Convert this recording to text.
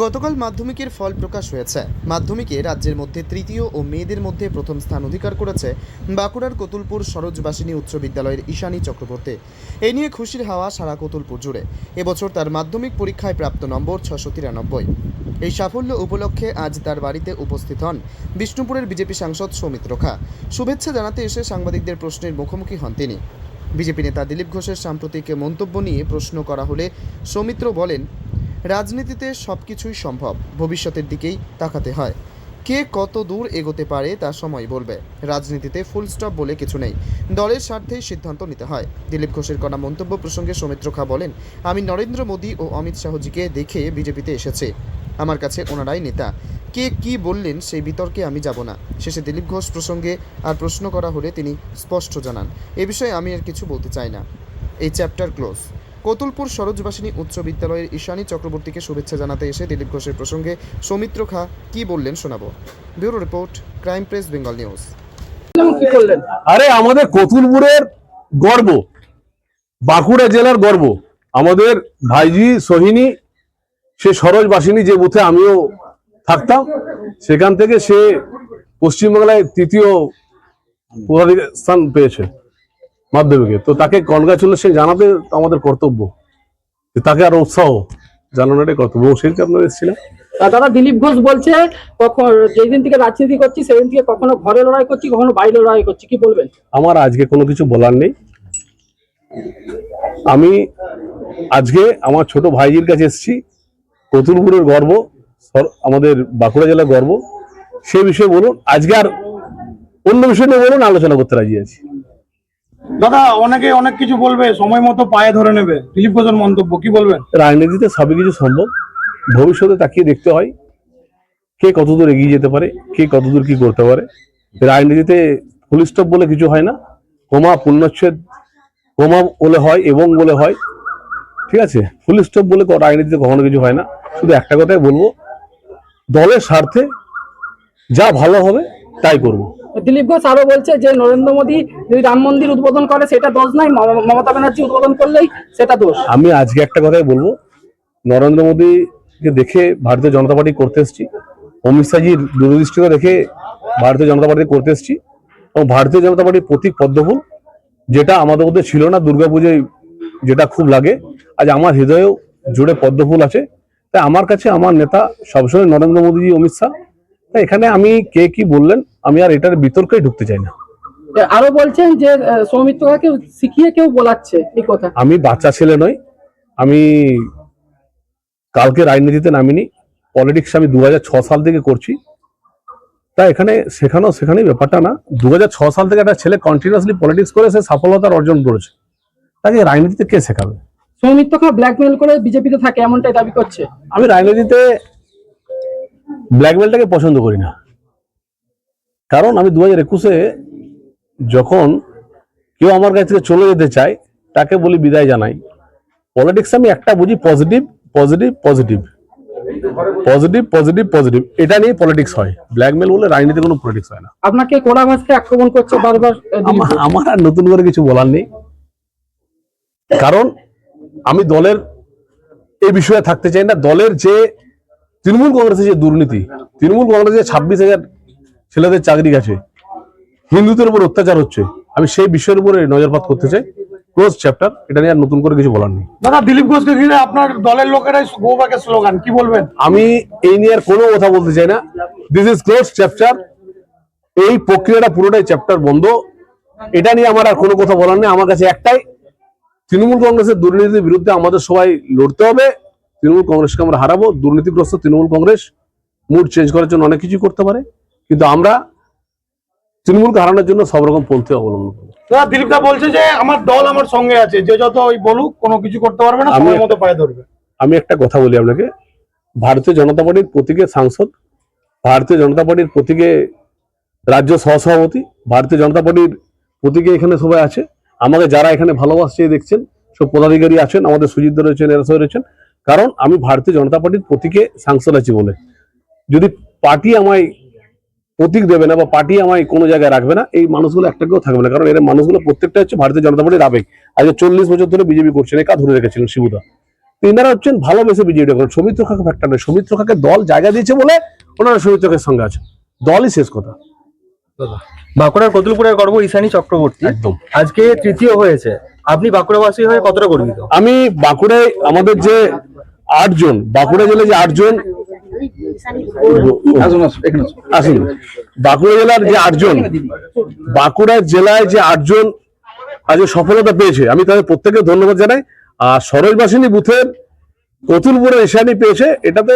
গতকাল মাধ্যমিকের ফল প্রকাশ হয়েছে। মাধ্যমিকে রাজ্যের মধ্যে তৃতীয় ও মেয়েদের মধ্যে প্রথম স্থান অধিকার করেছে বাঁকুড়ার কতুলপুর সরোজবাসিনী উচ্চ বিদ্যালয়ের ঈশানী চক্রবর্তী। এই নিয়ে খুশির হাওয়া সারা কতুলপুর জুড়ে। এবছর তার মাধ্যমিক পরীক্ষায় প্রাপ্ত নম্বর ছশো তিরানব্বই। এই সাফল্য উপলক্ষে আজ তার বাড়িতে উপস্থিত হন বিষ্ণুপুরের বিজেপি সাংসদ সৌমিত্র খা। শুভেচ্ছা জানাতে এসে সাংবাদিকদের প্রশ্নের মুখোমুখি হন তিনি। বিজেপি নেতা দিলীপ ঘোষের সাম্প্রতিক মন্তব্য নিয়ে প্রশ্ন করা হলে সৌমিত্র বলেন রাজনীতিতে সব কিছুই সম্ভব, ভবিষ্যতের দিকেই তাকাতে হয়। কে কত দূর এগোতে পারে তা সময় বলবে। রাজনীতিতে ফুল স্টপ বলে কিছু নেই। দলের স্বার্থেই সিদ্ধান্ত নিতে হয়। দিলীপ ঘোষের করা মন্তব্য প্রসঙ্গে সৌমিত্র খা বলেন, আমি নরেন্দ্র মোদী ও অমিত শাহজিকে দেখে বিজেপিতে এসেছি। আমার কাছে ওনারাই নেতা। কে কি বললেন সেই বিতর্কে আমি যাব না। শেষে দিলীপ ঘোষ প্রসঙ্গে আর প্রশ্ন করা হলে তিনি স্পষ্ট জানান, এ বিষয়ে আমি আর কিছু বলতে চাই না। এই চ্যাপ্টার ক্লোজ কতুলপুর সরোজবাসিনী উচ্চ বিদ্যালয়ের ঈশানী চক্রবর্তীকে শুভেচ্ছা জানাতে এসে দিলীপ ঘোষের প্রসঙ্গে সৌমিত্র খা কি বললেন শোনাবো। Bureau report crime press Bengal news. কি করলেন আরে আমাদের কতুলপুরের গর্ব বাঁকুড়া জেলার গর্ব। আমাদের ভাইজি সোহিনী সে সরোজবাসিনী যে বুথে আমিও থাকতাম সেখান থেকে সে পশ্চিমবাংলায় তৃতীয় স্থান পেয়েছে। মাধ্যমিকে। তো তাকে কনগ্রাচুলেশন জানাতে আমাদের কর্তব্য। তাকে আরও উৎসাহ জানানোটাই কর্তব্য। সেদিকে আপনারা এসেছিলেন? আর দাদা দিলীপ ঘোষ বলছে কখন যেদিন থেকে রাজনীতি করছি সেদিন থেকে কখনো ঘরে লড়াই করছি কখনো বাইরে লড়াই করছি। কি বলবেন? আমার আজকে কোনো কিছু বলার নেই। আমি আজকে আমার ছোট ভাইজির কাছে এসেছি। কতুলপুরের গর্ব আমাদের বাঁকুড়া জেলার গর্ব। সে বিষয়ে বলুন আজকে আর অন্য বিষয় নিয়ে বলুন আলোচনা করতে রাজি আছি। দাদা, অনেকে অনেক কিছু বলবে, সময় মতো পায়ে ধরে নেবে। দিলীপ ঘোষের মন্তব্য, কি বলবেন? রাজনীতিতে সবই কিছু সম্ভব, ভবিষ্যতে তাকিয়ে দেখতে হয় কে কতদূর এগিয়ে যেতে পারে, কে কতদূর কি করতে পারে। রাজনীতিতে ফুল স্টপ বলে কিছু হয় না। কমা পূর্ণচ্ছেদ কমা বলে হয়, এবং বলে হয়। ঠিক আছে? ফুল স্টপ বলে রাজনীতিতে কখনো কিছু হয় না। শুধু একটা কথাই বলব, দলের স্বার্থে যা ভালো হবে, তাই করব। দিলীপ ঘোষ আরও বলছে যে নরেন্দ্র মোদী যদি রাম মন্দির উদ্বোধন করে, সেটা দোষ নাই মমতা ব্যানার্জি উদ্বোধন করলেই সেটা দোষ। আমি আজকে একটা কথাই বলব। নরেন্দ্র মোদীকে দেখে ভারতীয় জনতা পার্টি করতে এসেছি, অমিত শাহজির দূরদৃষ্টিকে দেখে ভারতীয় জনতা পার্টি করতে এসেছি, এবং ভারতীয় জনতা পার্টির প্রতীক পদ্মফুল, যেটা আমাদের মধ্যে ছিল না দুর্গাপুজোয় যেটা খুব লাগে, আজ আমার হৃদয়েও জুড়ে পদ্মফুল আছে। তাই আমার কাছে আমার নেতা সবসময় নরেন্দ্র মোদীজি, অমিত শাহ। তাই এখানে আমি কে কি বললেন আমি আর এটার বিতর্কে ঢুকতে চাই না। আরও বলছেন যে সৌমিত্রকে শিখিয়ে কেউ বলাচ্ছে এই কথা। আমি বাচ্চা ছেলে নই আমি কালকে রাজনীতিতে নামিনি পলিটিক্স আমি দু সাল থেকে করছি। তা এখানে শেখানো সেখানেই ব্যাপারটা না। দু সাল থেকে একটা ছেলে কন্টিনিউসলি পলিটিক্স করে সে সফলতা অর্জন করেছে। তাকে রাজনীতিতে কে শেখাবে? সৌমিত্রকে ব্ল্যাকমেল করে বিজেপিতে থাকে এমনটাই দাবি করছে। আমি রাজনীতিতে ব্ল্যাকমেলটাকে পছন্দ করি না। কারণ আমি দু হাজার একুশে যখন কেউ আমার কাছ থেকে চলে যেতে চায় তাকে বলি বিদায় জানাই। পলিটিক্স আমি একটা বুঝি positive positive positive positive positive positive এটা নিয়ে পলিটিক্স হয়। ব্ল্যাকমেল বলে রাজনীতি কোনো পলিটিক্স হয় না। আপনাকে কোড়া ভাষায় আক্রমণ করছে বারবার আমার আমার আর নতুন করে কিছু বলার নেই। কারণ আমি দলের এই বিষয়ে থাকতে চাই না। দলের যে তৃণমূল কংগ্রেসের যে দুর্নীতি তৃণমূল কংগ্রেসে ছাব্বিশ হাজার ছেলেদের চাকরি গেছে। হিন্দুদের উপর অত্যাচার হচ্ছে। আমি সেই বিষয়ের উপরে নজরপাত করতে চাই। ক্লোজ চ্যাপ্টার এটা নিয়ে আর নতুন করে কিছু বলার নেই। দাদা দিলীপ ঘোষকে ঘিরে আপনার দলের লোকেরাই গো ব্যাকের স্লোগান কি বলবেন? আমি এই নিয়ে আর কোনো কথা বলতে চাই না। দিস ইজ ক্লোজ চ্যাপ্টার এই প্রক্রিয়াটা পুরোটাই চ্যাপ্টার বন্ধ। এটা নিয়ে আমার আর কোনো কথা বলার নেই। আমার কাছে একটাই তৃণমূল কংগ্রেসের দুর্নীতির বিরুদ্ধে আমাদের সবাই লড়তে হবে। তৃণমূল কংগ্রেসকে আমরা হারাবো। দুর্নীতিগ্রস্ত তৃণমূল কংগ্রেস মুড চেঞ্জ করার জন্য অনেক কিছু করতে পারে। কিন্তু আমরা তৃণমূলকে হারানোর জন্য সব রকম পন্থী অবলম্বন করব। দাদা দিলীপ দা বলছে যে আমার দল আমার সঙ্গে আছে যে যত ওই বলুক কোনো কিছু করতে পারবে না সময় মতো পায়ে ধরবে। আমি একটা কথা বলি আপনাকে। ভারতীয় জনতা পার্টির প্রতীকে সাংসদ ভারতীয় জনতা পার্টির প্রতীকে রাজ্য সহসভাপতি ভারতীয় জনতা পার্টির প্রতীকে এখানে সবাই আছে। আমাকে যারা এখানে ভালোবাসছে দেখছেন সব পদাধিকারী আছেন আমাদের সুজিত রয়েছেন এরাসও রয়েছেন। কারণ আমি ভারতীয় জনতা পার্টির প্রতীকে সাংসদ আছি বলে। যদি পার্টি আমায় প্রতীক দেবে না বা পার্টি আমায় কোনো জায়গায় রাখবে না এই মানুষগুলো একটা কেউ থাকবে না। কারণ এর মানুষগুলো প্রত্যেকটা হচ্ছে ভারতীয় জনতা পার্টির আবেগ। আজকে চল্লিশ বছর ধরে বিজেপি করছেন একা ধরে রেখেছিলেন শিবুদা। তিনারা হচ্ছেন ভালোবেসে বিজেপি করেন সৌমিত্র খাকে ফ্যাক্টর নয় সৌমিত্র খাকে দল জায়গা দিয়েছে বলে ওনারা সৌমিত্র খাকের সঙ্গে আছে দলই শেষ কথা। বাঁকুড়ার কতুলপুরের গর্ব ঈশানী চক্রবর্তী। একদম। আজকে তৃতীয় হয়েছে। আপনি বাঁকুড়াবাসী হয়ে কতটা গর্বিত? আমি বাঁকুড়ায় আমাদের যে আটজন বাঁকুড়া জেলায় যে আটজন আসুন বাঁকুড়া জেলার যে আটজন, বাঁকুড়া জেলায় যে আটজন আজ সফলতা পেয়েছে, আমি তাদের প্রত্যেকে ধন্যবাদ জানাই। আর সরোজবাসিনী বুথের কতুলপুরে এশানি পেয়েছে, এটাতে